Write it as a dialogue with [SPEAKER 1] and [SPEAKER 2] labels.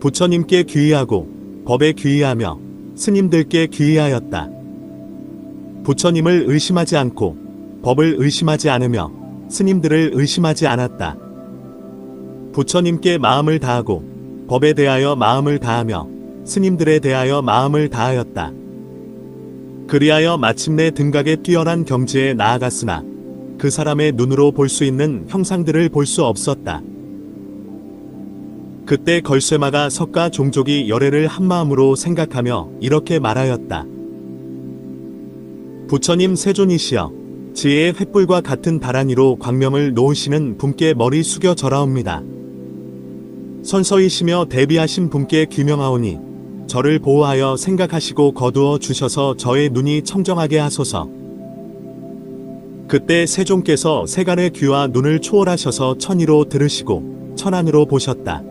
[SPEAKER 1] 부처님께 귀의하고 법에 귀의하며 스님들께 귀의하였다. 부처님을 의심하지 않고 법을 의심하지 않으며 스님들을 의심하지 않았다. 부처님께 마음을 다하고 법에 대하여 마음을 다하며 스님들에 대하여 마음을 다하였다. 그리하여 마침내 등각에 뛰어난 경지에 나아갔으나 그 사람의 눈으로 볼 수 있는 형상들을 볼 수 없었다. 그때 걸쇠마가 석가 종족이 열애를 한마음으로 생각하며 이렇게 말하였다. 부처님 세존이시여 지혜의 횃불과 같은 다란이로 광명을 놓으시는 분께 머리 숙여 절하옵니다. 선서이시며 대비하신 분께 귀명하오니 저를 보호하여 생각하시고 거두어 주셔서 저의 눈이 청정하게 하소서. 그때 세종께서 세간의 귀와 눈을 초월하셔서 천의로 들으시고 천안으로 보셨다.